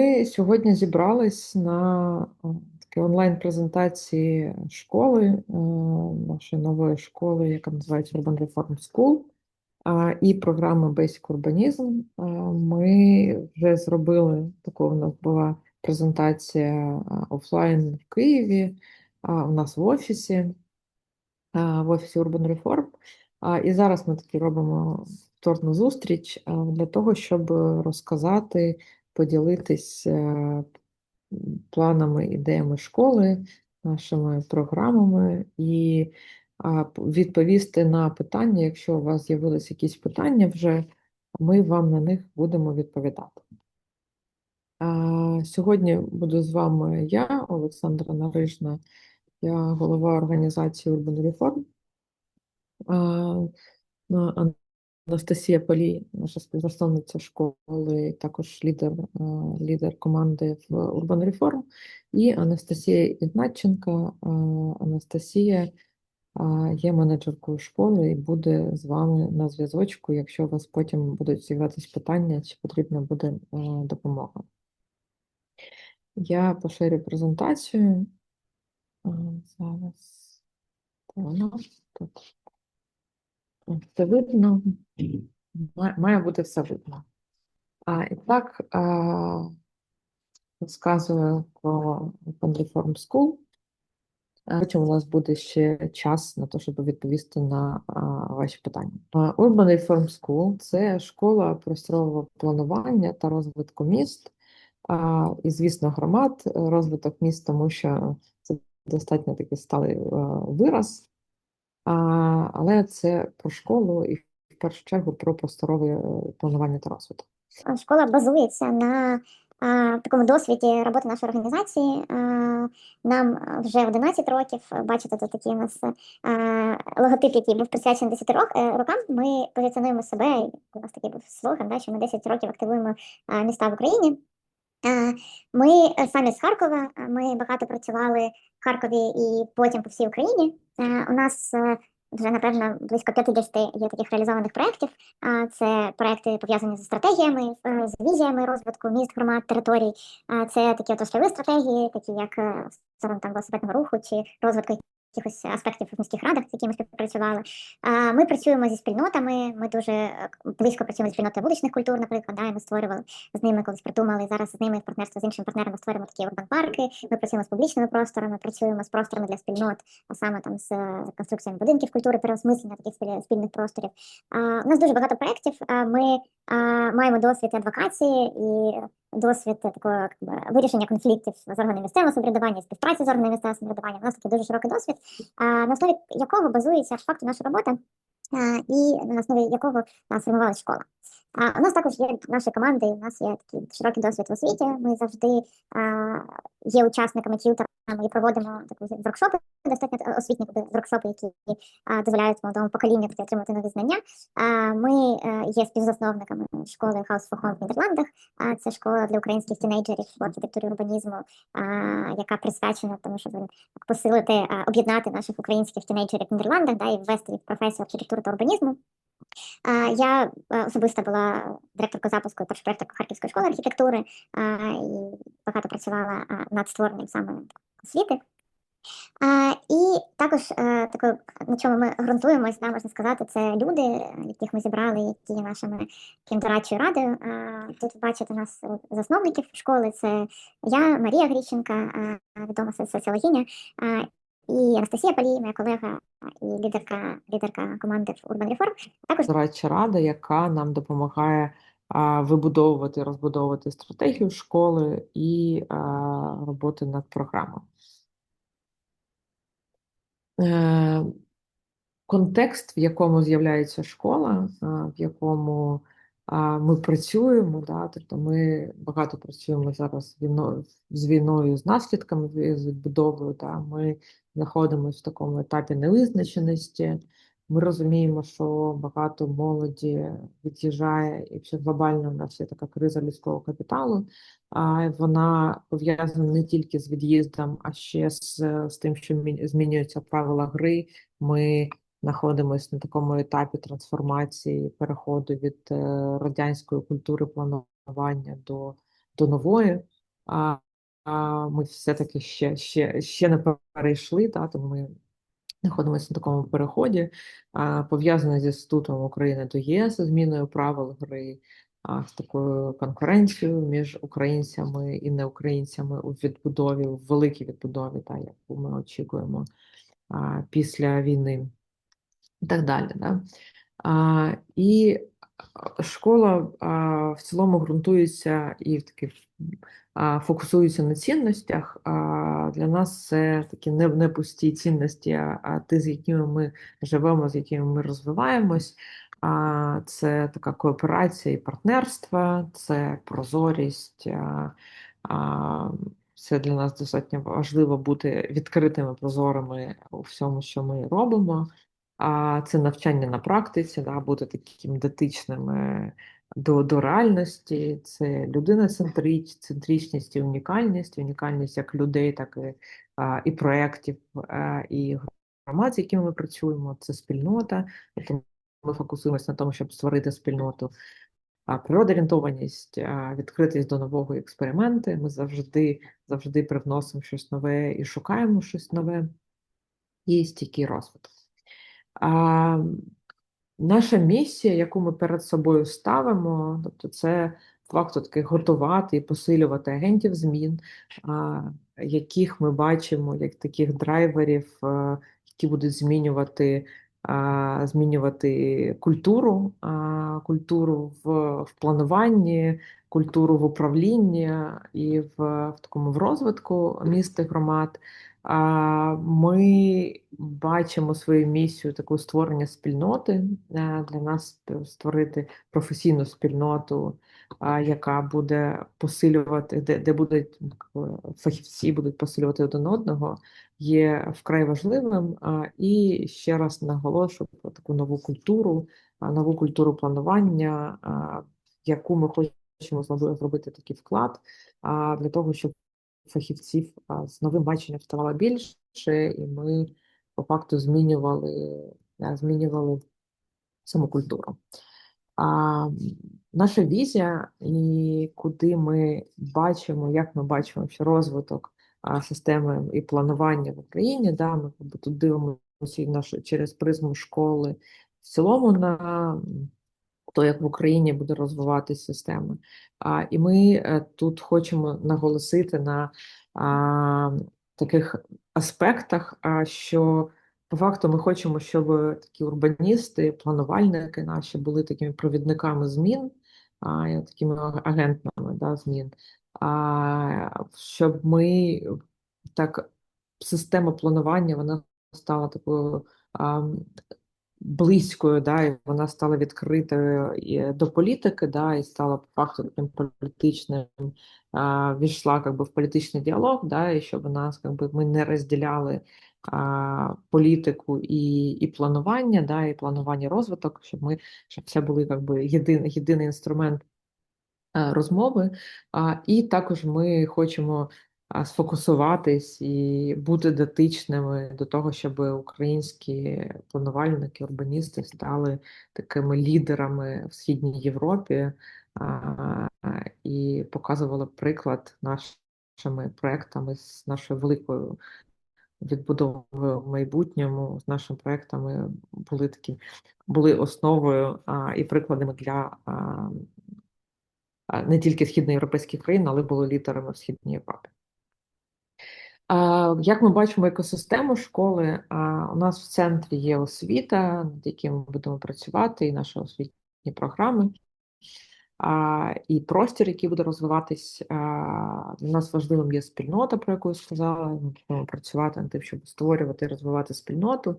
Ми сьогодні зібрались на е, такій онлайн-презентації школи, е, нашої нової школи, яка називається Urban Reform School, і програми Basic Urbanism. Ми вже зробили таку, у нас була презентація офлайн в Києві, у нас в офісі, в офісі Urban Reform. І зараз ми таки робимо повторну зустріч для того, щоб розказати поділитись е, планами, ідеями школи, нашими програмами і відповісти на питання. Якщо у вас з'явились якісь питання вже, ми вам на них будемо відповідати. Сьогодні буду з вами я, Олександра Нарижна, я голова організації Urban Reform. Анастасія Полій, наша співзасновниця школи, також лідер, е, лідер команди в Urban Reform, і Анастасія Ігнатченка. Е, Анастасія е, є менеджеркою школи і буде з вами на зв'язочку, якщо у вас потім будуть з'являтися питання, чи потрібна буде допомога. Я поширю презентацію. Зараз. Воно тут. Це видно. Має, бути все видно. А, і так, а, про Open Reform School. Потім у нас буде ще час на те, щоб відповісти на а, ваші питання. А, Urban Reform School – це школа просторового планування та розвитку міст, а, і, звісно, громад, е, розвиток міст, тому що це достатньо такий сталий е, вираз. А, але це про школу і в першу чергу про просторове е, планування та розвиток. Школа базується на а, такому досвіді роботи нашої організації. А, нам вже 11 років. Бачите, тут такий у нас а, логотип, який був присвячений 10 рок, е, рокам. Ми позиціонуємо себе. У нас такий був слоган, да, що ми 10 років активуємо а, міста в Україні. Ми е, самі з Харкова. Ми багато працювали в Харкові і потім по всій Україні. Е, У нас е, вже напевно близько 50 є таких реалізованих проєктів. Це проекти пов'язані з стратегіями, е, з візіями розвитку міст, громад, територій. Це такі отраслові стратегії, такі як сторон там велосипедного руху чи розвитку якихось аспектів в міських радах, з якими співпрацювали. Ми працюємо зі спільнотами. Ми дуже е, близько працюємо зі спільнотою вуличних культур, наприклад. Да, ми створювали з ними колись придумали. Зараз з ними в партнерство з іншими партнерами створюємо такі урбан-парки. Ми працюємо з публічними просторами, працюємо з просторами для спільнот, а саме там з конструкціями будинків культури, переосмислення таких спіль- спільних просторів. У нас дуже багато проєктів. Ми маємо досвід адвокації і досвід такого вирішення конфліктів з органами місцевого самоврядування, співпраці з органами місцевого самоврядування. У нас такий дуже широкий досвід, на основі якого базується аж факту наша робота. І на основі якого сформувалася формувалася школа. А у нас також є наші команди, у нас є такий широкий досвід в освіті. Ми завжди а, є учасниками т'ютерами і проводимо такі воркшопи, достатньо е, освітні воркшопи, які дозволяють молодому поколінню отримати нові знання. Ми е, є співзасновниками школи House for Home в Нідерландах. Це школа для українських тінейджерів в архітектурі урбанізму, яка присвячена тому, щоб посилити, об'єднати наших українських тінейджерів в Нідерландах да, і ввести їх в професію архітектури та урбанізму. Я е, особисто була директоркою запуску проєкту Харківської школи архітектури і багато працювала над створенням саме освіти. А, І також е, такою, на чому ми ґрунтуємось, да, можна сказати, це люди, яких ми зібрали, які є нашими дорадчою радою. А, Тут бачите нас засновників школи. Це я, Марія Гріщенка, е, відома со- соціологиня, а, і Анастасія Палій, моя колега і лідерка, лідерка команди Urban Reform. Також Дорадча рада, яка нам допомагає а, вибудовувати, розбудовувати стратегію школи і а, роботи над програмою. Е, контекст, в якому з'являється школа, в якому ми працюємо, да, тобто ми багато працюємо зараз з війною, з наслідками, з відбудовою. Да, ми знаходимося в такому етапі невизначеності. Ми розуміємо, що багато молоді від'їжджає, і ще глобально в нас є така криза людського капіталу. А вона пов'язана не тільки з від'їздом, а ще з, з тим, що змінюються правила гри. Ми знаходимося на такому етапі трансформації, переходу від е, радянської культури планування до, до нової. а, а, ми все-таки ще, ще, ще не перейшли, та, тому ми знаходимося на такому переході, а, пов'язане зі Інститутом України до єС, зміною правил гри, з такою конкуренцією між українцями і неукраїнцями у відбудові, у великій відбудові, та, яку ми очікуємо а, після війни і так далі. Да? А, і школа а, в цілому ґрунтується і в таких а, фокусується на цінностях. Для нас це такі не, не пусті цінності, а, ті, з якими ми живемо, з якими ми розвиваємось. Це така кооперація і партнерство, це прозорість. Це для нас достатньо важливо бути відкритими, прозорими у всьому, що ми робимо. А це навчання на практиці, да, бути таким дотичними до, до реальності, це людина-центричність і унікальність, унікальність як людей, так і, а, і проєктів, а, і громад, з якими ми працюємо, це спільнота. Тобто ми фокусуємося на тому, щоб створити спільноту. А природоорієнтованість, а, відкритість до нового експерименти. Ми завжди, завжди привносимо щось нове і шукаємо щось нове, і стійкий розвиток. Наша місія, яку ми перед собою ставимо, тобто це факту таки готувати і посилювати агентів змін, яких ми бачимо як таких драйверів, які будуть змінювати, змінювати культуру, культуру в, в плануванні, культуру в управлінні і в, в такому в розвитку міст і громад. Ми бачимо свою місію таку створення спільноти для нас створити професійну спільноту, яка буде посилювати, де, де будуть м, фахівці будуть посилювати один одного, є вкрай важливим. І ще раз наголошую про таку нову культуру, нову культуру планування, яку ми хочемо зробити такий вклад для того, щоб фахівців з новим баченням ставало більше, і ми по факту змінювали, змінювали саму культуру. А, наша візія і куди ми бачимо, як ми бачимо що розвиток системи і планування в Україні, да, ми тут дивимося і нашу через призму школи в цілому на то, як в Україні буде розвиватися система. А, і ми е, тут хочемо наголосити на а, таких аспектах, а, що по факту ми хочемо, щоб такі урбаністи, планувальники наші були такими провідниками змін, а, такими агентами да, змін. А, щоб ми так, система планування вона стала такою близькою, да, і вона стала відкритою до політики, да, і стала по факту таким політичним, а, війшла как би, в політичний діалог, да, і щоб нас как би, ми не розділяли а, політику і, і планування, да, і планування розвиток, щоб ми щоб це були как би, єдин, єдиний інструмент розмови. І також ми хочемо сфокусуватись і бути дотичними до того, щоб українські планувальники, урбаністи стали такими лідерами в Східній Європі і показували приклад нашими проектами з нашою великою відбудовою в майбутньому з нашими проектами були такі були основою а, і прикладами для а, не тільки східноєвропейських країн, але були лідерами в Східній Європі. Як ми бачимо екосистему школи, у нас в центрі є освіта, над яким ми будемо працювати, і наші освітні програми, і простір, який буде розвиватись. Для нас важливим є спільнота, про яку я сказала. Ми будемо працювати над тим, щоб створювати і розвивати спільноту.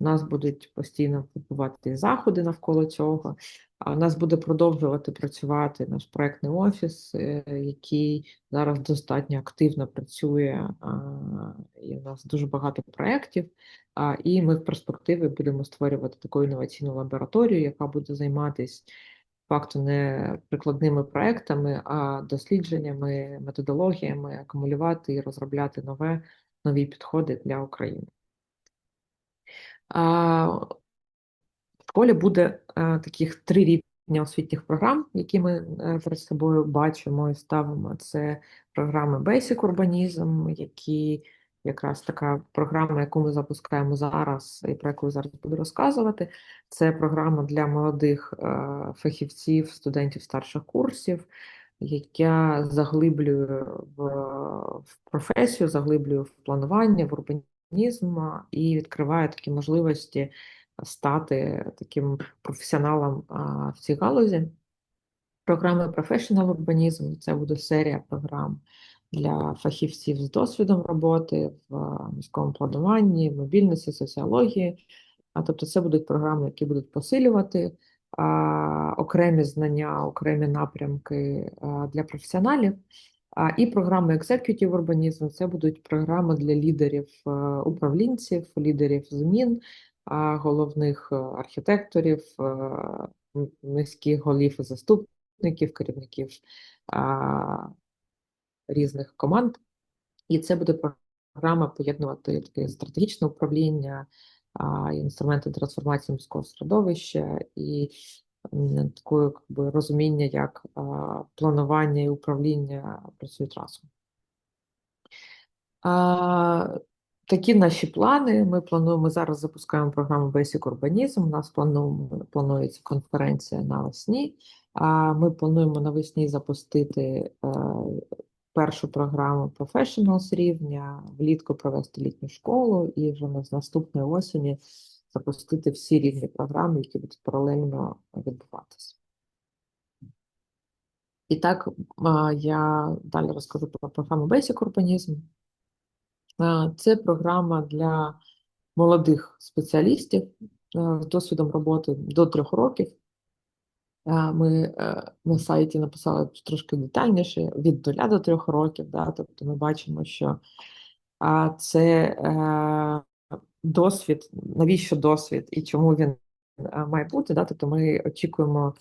У нас будуть постійно відбувати заходи навколо цього. А у нас буде продовжувати працювати наш проектний офіс, е, який зараз достатньо активно працює, і у нас дуже багато проєктів. І ми в перспективі будемо створювати таку інноваційну лабораторію, яка буде займатися факту не прикладними проектами, а дослідженнями, методологіями, акумулювати і розробляти нове, нові підходи для України. Школі буде а, таких три рівня освітніх програм, які ми е, перед собою бачимо і ставимо. Це програми Basic Urbanism, які якраз така програма, яку ми запускаємо зараз, і про яку зараз буду розказувати. Це програма для молодих е, фахівців, студентів старших курсів, яка заглиблює в, в професію, заглиблює в планування, в урбанізм і відкриває такі можливості стати таким професіоналом в цій галузі. Програми Professional Urbanism – це буде серія програм для фахівців з досвідом роботи в міському плануванні, мобільності, соціології. А тобто це будуть програми, які будуть посилювати а, окремі знання, окремі напрямки а, для професіоналів. А, і програми Executive Urbanism – це будуть програми для лідерів управлінців, лідерів змін, головних е, архітекторів, е, міських голів і заступників, керівників різних команд. І це буде програма поєднувати таке стратегічне управління, інструменти трансформації міського середовища і м, такое би, розуміння, як планування і управління працюють разом. Такі наші плани. Ми плануємо зараз запускаємо програму Basic Urbanism. У нас плану, планується конференція навесні. Ми плануємо навесні запустити е, першу програму Professionals рівня, влітку провести літню школу і вже з наступної осені запустити всі рівні програми, які будуть паралельно відбуватися. І так, я далі розкажу про програму Basic Urbanism. А, Це програма для молодих спеціалістів е, з досвідом роботи до трьох років. Е, Ми е, на сайті написали трошки детальніше від нуля до трьох років. Да? Тобто ми бачимо, що це е, досвід, навіщо досвід і чому він е, має бути. Да? Тобто ми очікуємо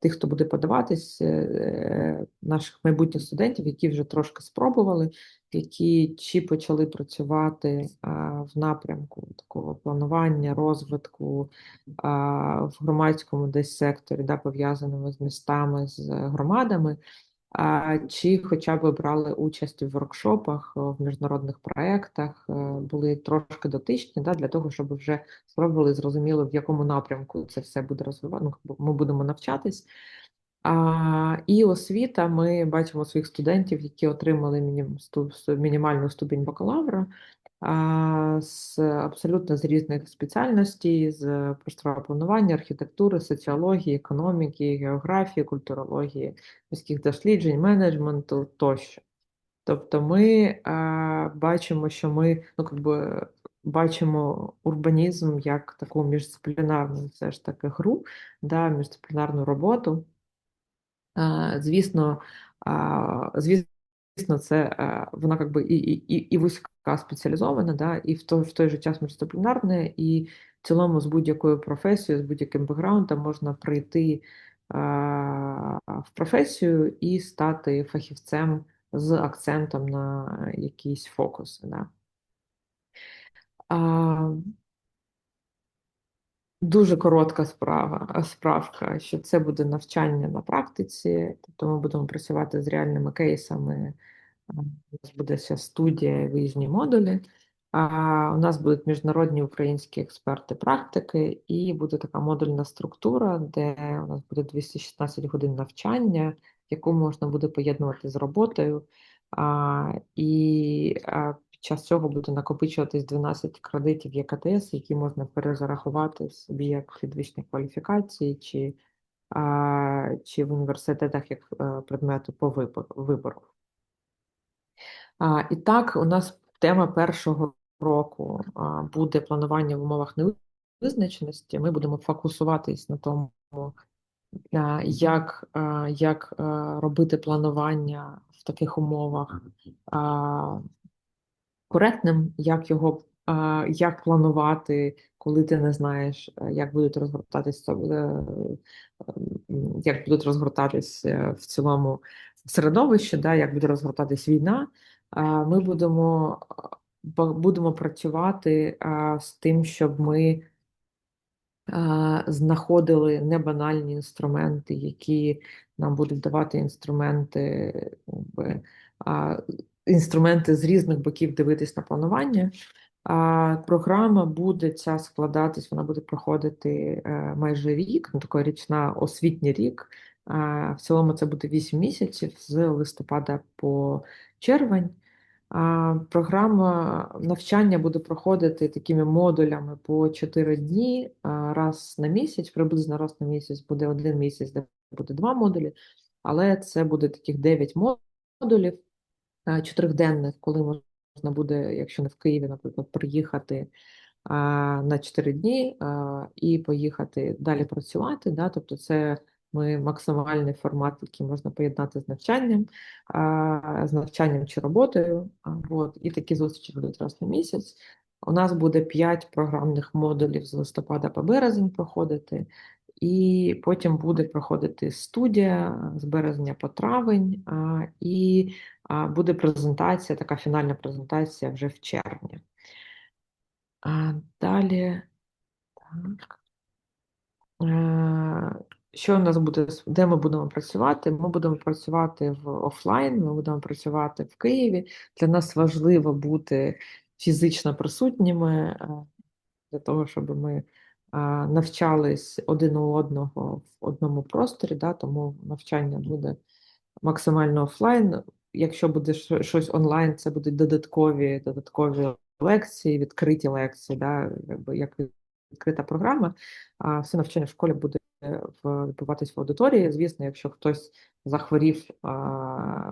тих, хто буде подаватись, е, наших майбутніх студентів, які вже трошки спробували, які чи почали працювати в напрямку такого планування, розвитку в громадському десь секторі, да, пов'язаному з містами, з громадами, чи хоча б брали участь в воркшопах, в міжнародних проєктах, е, були трошки дотичні да, для того, щоб вже спробували зрозуміло, в якому напрямку це все буде розвивати. Ну, ми будемо навчатись. А, і освіта, ми бачимо своїх студентів, які отримали мінімальну ступінь бакалавра з абсолютно з різних спеціальностей, з просторового планування, архітектури, соціології, економіки, географії, культурології, міських досліджень, менеджменту тощо. Тобто ми а, бачимо, що ми ну, как би, бачимо урбанізм як таку міждисциплінарну все ж таки гру, да, міждисциплінарну роботу. А, Звісно, а, звісно, це а, вона как би і, і, і- вузька спеціалізована, да, і в той, в той же час міждисциплінарна, і в цілому з будь-якою професією, з будь-яким бекграундом можна прийти а, в професію і стати фахівцем з акцентом на якісь фокуси. Да. А, Дуже коротка справа, справка, що це буде навчання на практиці, тобто ми будемо працювати з реальними кейсами. У нас буде ще студія виїзні модулі. А у нас будуть міжнародні українські експерти практики, і буде така модульна структура, де у нас буде 216 годин навчання, яку можна буде поєднувати з роботою. А, і а, під час цього буде накопичуватись 12 кредитів ЄКТС, які можна перезарахувати собі як підвищення кваліфікації, чи, а, чи в університетах як е, предмету по вибору. А, і так, у нас тема першого року а, буде планування в умовах невизначеності. Ми будемо фокусуватись на тому, а, як, а, як а, робити планування в таких умовах а, коректним, як його як планувати, коли ти не знаєш, е, як будуть розгортатись, е, як будуть розгортатись е, в цілому середовище, да, як буде розгортатись війна. Ми будемо, будемо працювати з тим, щоб ми знаходили небанальні інструменти, які нам будуть давати інструменти, інструменти з різних боків дивитись на планування. Програма буде ця складатись, вона буде проходити е, майже рік, ну, така річна освітній рік. В цілому це буде 8 місяців з листопада по червень. Програма навчання буде проходити такими модулями по 4 дні раз на місяць, приблизно раз на місяць буде один місяць, де буде два модулі, але це буде таких 9 модулів а, чотириденних, коли можна буде, якщо не в Києві, наприклад, приїхати на 4 дні і поїхати далі працювати. Да? Тобто це ми максимальний формат, який можна поєднати з навчанням, з навчанням чи роботою. От, і такі зустрічі будуть раз на місяць. У нас буде 5 програмних модулів з листопада по березень проходити, і потім буде проходити студія з березня по травень, і буде презентація, така фінальна презентація вже в червні. А, далі. Так. Е, Що у нас буде, де ми будемо працювати? Ми будемо працювати в офлайн, ми будемо працювати в Києві. Для нас важливо бути фізично присутніми е, для того, щоб ми е, навчались один у одного в одному просторі, да, тому навчання буде максимально офлайн. Якщо буде щось онлайн, це будуть додаткові, додаткові лекції, відкриті лекції, да, як відкрита програма, а все навчання в школі буде в- відбуватись в аудиторії. Звісно, якщо хтось захворів,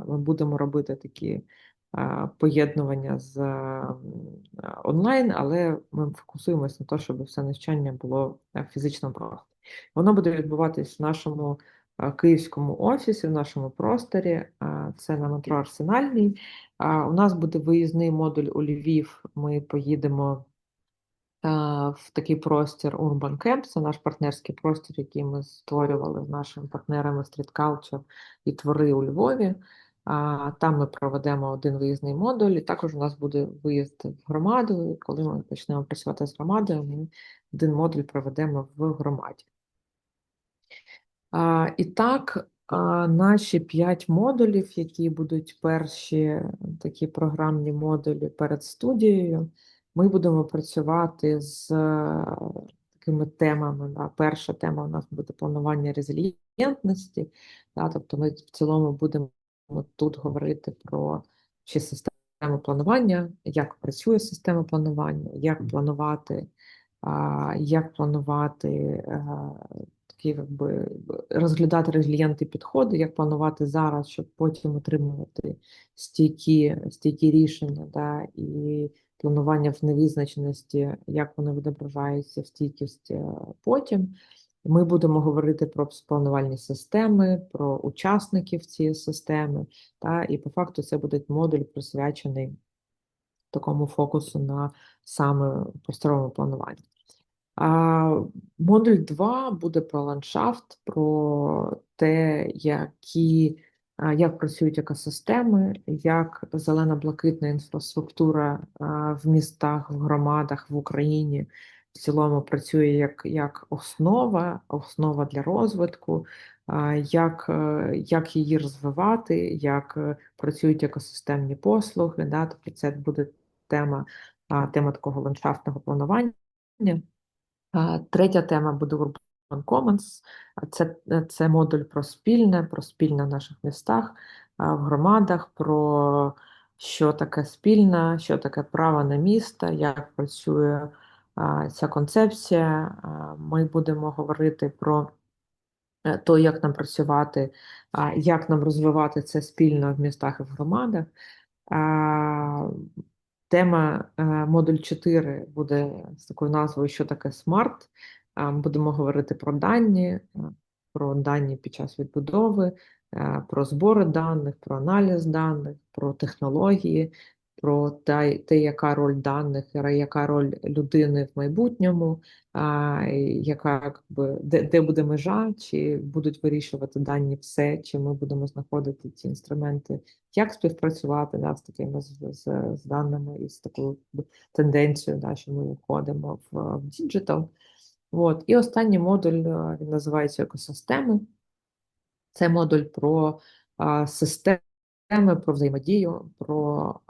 ми будемо робити такі поєднування з онлайн, але ми фокусуємося на те, щоб все навчання було е, в фізичному просторі. Воно буде відбуватись в нашому е, київському офісі, в нашому просторі. Це на метро Арсенальний. У нас буде виїзний модуль у Львів. Ми поїдемо в такий простір Urban Camp. Це наш партнерський простір, який ми створювали з нашими партнерами Street Culture і твори у Львові. Там ми проведемо один виїзний модуль, і також у нас буде виїзд в громаду. Коли ми почнемо працювати з громадою, ми один модуль проведемо в громаді. І так, наші п'ять модулів, які будуть перші такі програмні модулі перед студією, ми будемо працювати з е, такими темами. Да. Перша тема у нас буде планування резилієнтності, да, тобто ми в цілому будемо тут говорити про чи систему планування, як працює система планування, як планувати, як планувати е, такі, якби, розглядати резильєнти підходи, як планувати зараз, щоб потім отримувати стійкі, стійкі рішення, да, і планування в невизначеності, як воно відображається в стійкість е, потім. Ми будемо говорити про планувальні системи, про учасників цієї системи, та, і по факту це буде модуль присвячений такому фокусу на саме просторовому плануванні. Модуль 2 буде про ландшафт, про те, які, як працюють екосистеми, як зелено-блакитна інфраструктура в містах, в громадах в Україні в цілому працює як, як основа, основа для розвитку, як, е, як її розвивати, як е, працюють екосистемні послуги. Да? Тобто це буде тема, тема такого ландшафтного планування. Третя тема буде Urban Commons. Це, це модуль про спільне, про спільне в наших містах, в громадах, про що таке спільне, що таке право на місто, як працює ця концепція. Ми будемо говорити про е, то, як нам працювати, як нам розвивати це спільно в містах і в громадах. Тема е, модуль 4 буде з такою назвою Що таке смарт. Будемо говорити про дані, е, про дані під час відбудови, е, про збори даних, про аналіз даних, про технології, про те, те, яка роль даних, яка роль людини в майбутньому, а, яка якби, де, де буде межа, чи будуть вирішувати дані все, чи ми будемо знаходити ці інструменти як співпрацювати да, з такими з, з, з даними і з такою тенденцією, да, що ми входимо в, в діджитал. От. І останній модуль він називається екосистеми. Це модуль про а, системи, про взаємодію, про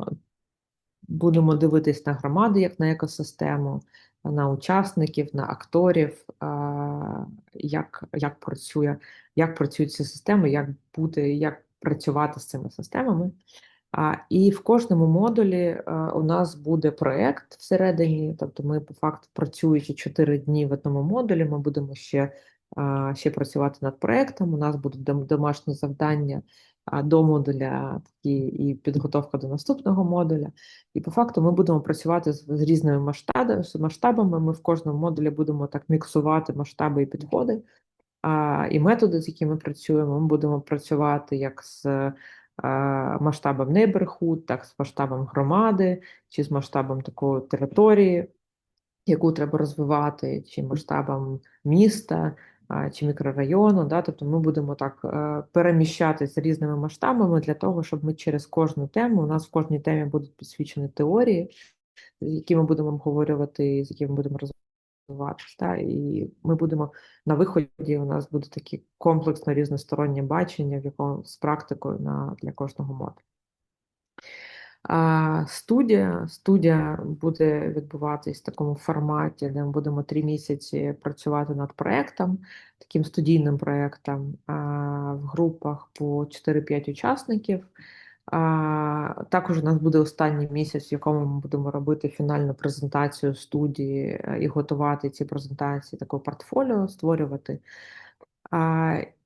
будемо дивитись на громади як на екосистему, на учасників, на акторів, як, як працює, як працюють ці системи, як бути, як працювати з цими системами. І в кожному модулі у нас буде проєкт всередині, тобто ми по факту працюючи 4 дні в одному модулі, ми будемо ще, ще працювати над проєктом. У нас будуть дом- домашні завдання до модуля і підготовка до наступного модуля. І по факту ми будемо працювати з, різними масштабами. Ми в кожному модулі будемо так міксувати масштаби і підходи. І методи, з якими ми працюємо, ми будемо працювати як з масштабом neighborhood, так з масштабом громади, чи з масштабом такої території, яку треба розвивати, чи масштабом міста, чи мікрорайону. Да? Тобто ми будемо так е, переміщатися різними масштабами для того, щоб ми через кожну тему, у нас в кожній темі будуть підсвічені теорії, які ми будемо обговорювати, з якими будемо розвиватися. Да? І ми будемо на виході, у нас буде таке комплексно різностороннє бачення, в якому з практикою на, для кожного модулю. Студія, студія буде відбуватись в такому форматі, де ми будемо три місяці працювати над проектом, таким студійним проектом а, в групах по 4-5 учасників. Також у нас буде останній місяць, в якому ми будемо робити фінальну презентацію студії е, і готувати ці презентації, таке портфоліо створювати.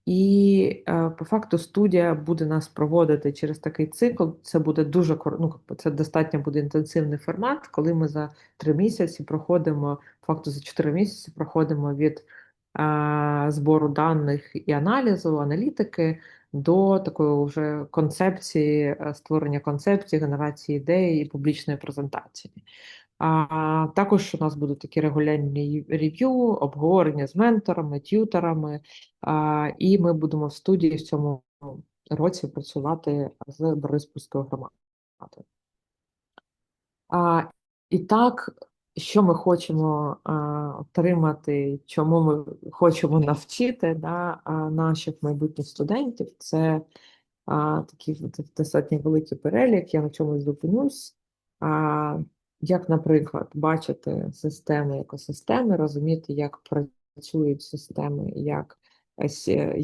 А, і е, по факту студія буде нас проводити через такий цикл. Це буде дуже ну, це достатньо буде інтенсивний формат, коли ми за три місяці проходимо, факту за чотири місяці проходимо від е, збору даних і аналізу, аналітики до такої вже концепції, е, створення концепції, генерації ідей і публічної презентації. А також у нас будуть такі регулярні рев'ю, обговорення з менторами, т'юторами, а, і ми будемо в студії в цьому році працювати з Бориспільською громадою. А, і так, що ми хочемо а, отримати, чому ми хочемо навчити да, наших майбутніх студентів, це а, такий достатньо великий перелік, я на чомусь зупинюсь. А, як, наприклад, бачити системи екосистеми, розуміти, як працюють системи, як, е,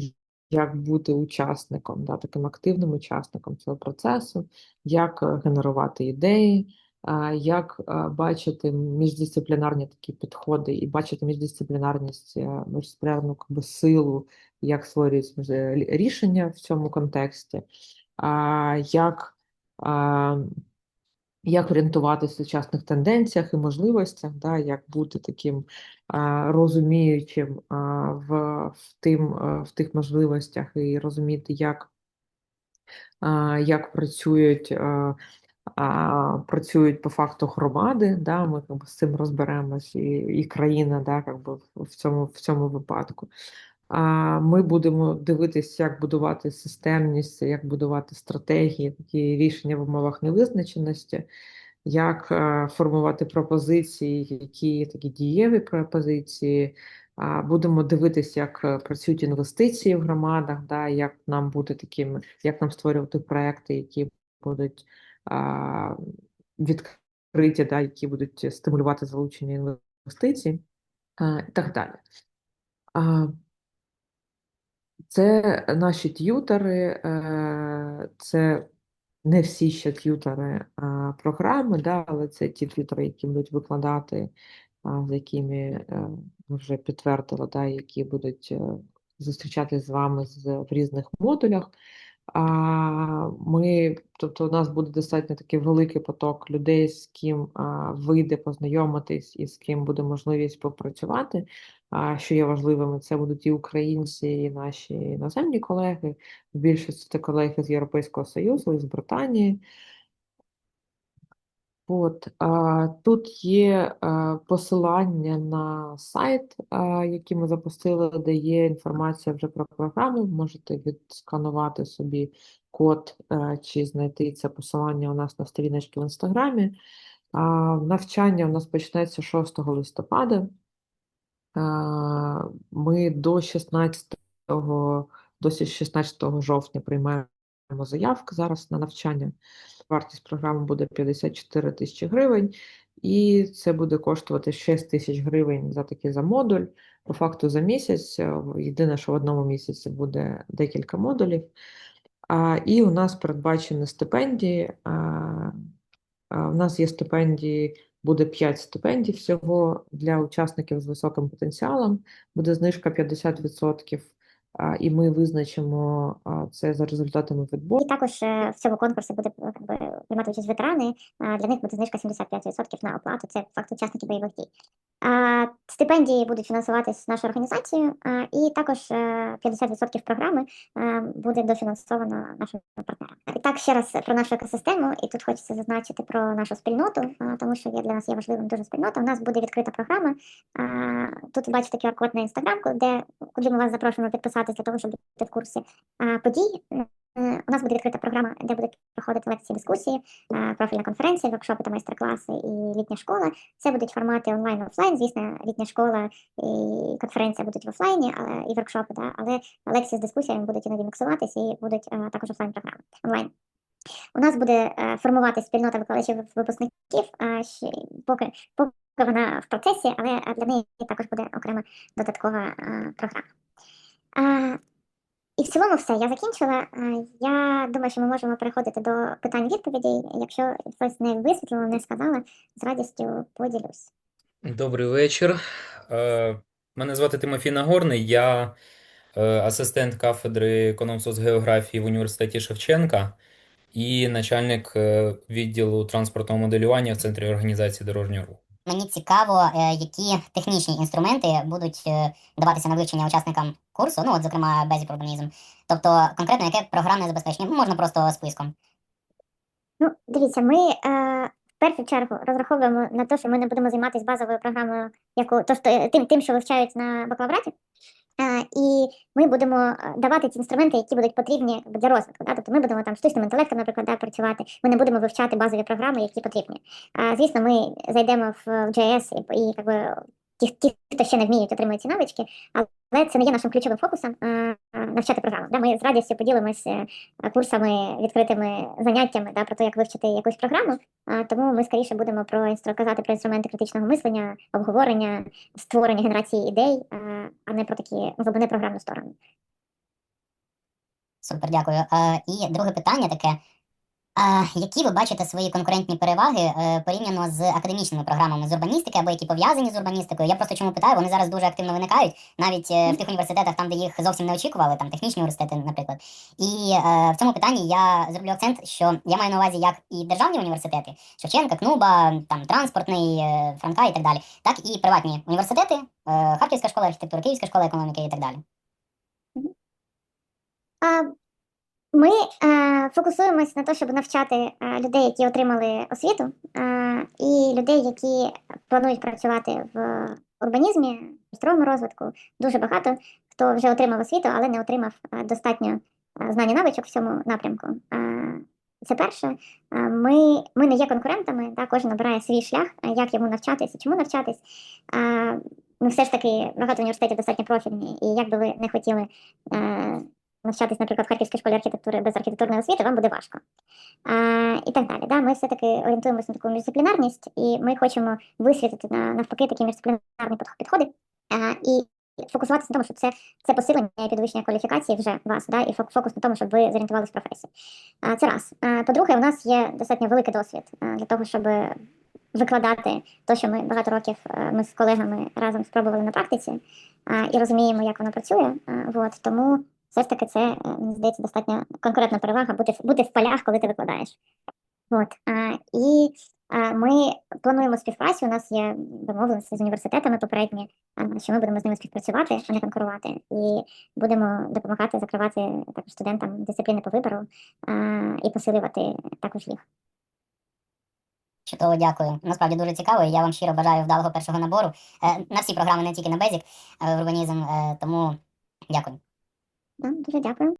як бути учасником, да, таким активним учасником цього процесу, як е, генерувати ідеї, як е, бачити міждисциплінарні такі підходи і бачити міждисциплінарність, е, міждисциплінарну би, силу, як е, лі- рішення в цьому контексті, як як орієнтуватися в сучасних тенденціях і можливостях, да, як бути таким а, розуміючим а, в, в, тим, а, в тих можливостях і розуміти, як, а, як працюють, а, а, працюють по факту громади, да, ми как би, з цим розберемось, і, і країна да, как би, в- в цьому, в цьому випадку. Ми будемо дивитися, як будувати системність, як будувати стратегії, такі рішення в умовах невизначеності, як е, формувати пропозиції, які такі дієві пропозиції. Будемо дивитися, як е, працюють інвестиції в громадах, да, як нам бути таким, як нам створювати проекти, які будуть а, відкриті, да, які будуть стимулювати залучення інвестицій, а, і так далі. Це наші т'ютери, е, це не всі ще т'ютери програми, да, але це ті т'ютери, які будуть викладати, з якими е, вже підтвердили, да, які будуть е, зустрічатись з вами в різних модулях. А, ми, тобто у нас буде достатньо такий великий поток людей, з ким а, вийде познайомитись і з ким буде можливість попрацювати. Що є важливими, це будуть і українці, і наші іноземні колеги. В більшості це колеги з Європейського Союзу, і з Британії. От, тут є посилання на сайт, який ми запустили, де є інформація вже про програму. Можете відсканувати собі код а, чи знайти це посилання у нас на сторіночці в інстаграмі. Навчання у нас почнеться 6 листопада. Ми до 16, до 16 жовтня приймаємо заявки зараз на навчання. Вартість програми буде 54 тисячі гривень, і це буде коштувати 6 тисяч гривень за такий за модуль. По факту за місяць. е, Єдине, що в одному місяці буде декілька модулів. А, І у нас передбачені стипендії. А, У нас є стипендії, буде 5 стипендій всього для учасників з високим потенціалом. Буде знижка 50%. І ми визначимо це за результатами відбору. І також е, в цьому конкурсі буде е, приймати участь ветерани. Для них буде знижка 75% на оплату. Це факт учасники бойових дій. Стипендії будуть фінансуватись нашою організацією, і також е, 50% програми е, буде дофінансовано нашими партнерами. І так ще раз про нашу екосистему, і тут хочеться зазначити про нашу спільноту, тому що для нас є важливим дуже спільнота. У нас буде відкрита програма. Тут бачите QR-код на інстаграм, де куди ми вас запрошуємо підписатись для того, щоб бути в курсі а, подій. Е, У нас буде відкрита програма, де будуть проходити лекції, дискусії, е, профільна конференція, воркшопи майстер-класи і літня школа. Це будуть формати онлайн офлайн. Звісно, літня школа і конференція будуть в офлайні, і воркшопи, да, але лекції з дискусіями будуть іноді міксуватись і будуть е, також офлайн програми онлайн. У нас буде е, формувати спільнота викладачів випускників, поки поки вона в процесі, але для неї також буде окрема додаткова програма. І в цілому все, я закінчила. Я думаю, що ми можемо переходити до питань-відповідей. Якщо щось не висвітлила, не сказала, з радістю поділюсь. Добрий вечір. Е, Мене звати Тимофій Нагорний, я е, асистент кафедри економ-соцгеографії в університеті Шевченка і начальник е, відділу транспортного моделювання в Центрі організації дорожнього руху. Мені цікаво, е, які технічні інструменти будуть е, даватися на вивчення учасникам курсу, ну от, зокрема, Basic Urbanism. Тобто, конкретно, яке програмне забезпечення, можна просто списком. Ну, дивіться, ми е, в першу чергу розраховуємо на те, що ми не будемо займатися базовою програмою, яку то, що, тим, тим, що вивчають на бакалавраті. І ми будемо е, давати ті інструменти, які будуть потрібні для розвитку. Да? Тобто ми будемо там штучним інтелектом, наприклад, да, працювати. Ми не будемо вивчати базові програми, які потрібні. Звісно, ми зайдемо в, JS і якби, ті, ті, хто ще не вміють, отримують ці навички, але це не є нашим ключовим фокусом е, е, навчати програму. Да? Ми з радістю поділимося курсами, відкритими заняттями да, про те, як вивчити якусь програму. Тому ми скоріше будемо про казати про інструменти критичного мислення, обговорення, створення генерації ідей, а, не про такі тобто програмну сторону. Супер, дякую. Е, І друге питання таке. Які ви бачите свої конкурентні переваги е, порівняно з академічними програмами з урбаністики або які пов'язані з урбаністикою? Я просто чому питаю, вони зараз дуже активно виникають, навіть е, в тих університетах, там, де їх зовсім не очікували, там технічні університети, наприклад. І е, в цьому питанні я зроблю акцент, що я маю на увазі як і державні університети, Шевченка, Кнуба, там транспортний, Франка і так далі, так і приватні університети, Харківська школа архітектури, Київська школа економіки і так далі. Ми е, фокусуємось на те, щоб навчати е, людей, які отримали освіту, е, і людей, які планують працювати в урбанізмі, здоровому розвитку. Дуже багато хто вже отримав освіту, але не отримав е, достатньо е, знань і навичок в цьому напрямку. Е, це перше. Е, Ми, ми не є конкурентами, да, кожен обирає свій шлях, як йому навчатись і чому навчатись. Ну, все ж таки, багато університетів достатньо профільні, і як би ви не хотіли навчатись, наприклад, в Харківській школі архітектури без архітектурної освіти, вам буде важко. А, і так далі. Да? Ми все-таки орієнтуємося на таку міждисциплінарність, і ми хочемо висвітити на, навпаки такі міждисциплінарні підходи. А, і фокусуватися на тому, що це, це посилення і підвищення кваліфікації вже вас, да? і фокус на тому, щоб ви зорієнтувалися в професії. Це раз. По-друге, у нас є достатньо великий досвід для того, щоб викладати те, що ми багато років ми з колегами разом спробували на практиці і розуміємо, як воно працює. А, вот, тому все ж таки це, е, мені здається, достатньо конкурентна перевага бути, в- бути в полях, коли ти викладаєш. От, а, і а, ми плануємо співпрацю. У нас є домовленості з університетами попередні, що ми будемо з ними співпрацювати, а не конкурувати. І будемо допомагати закривати також студентам дисципліни по вибору а, і посилювати також їх. Чудово, дякую. Насправді дуже цікаво, і я вам щиро бажаю вдалого першого набору е, на всі програми, не тільки на Basic е, урбанізм, е, тому дякую. Да, дуже дякую.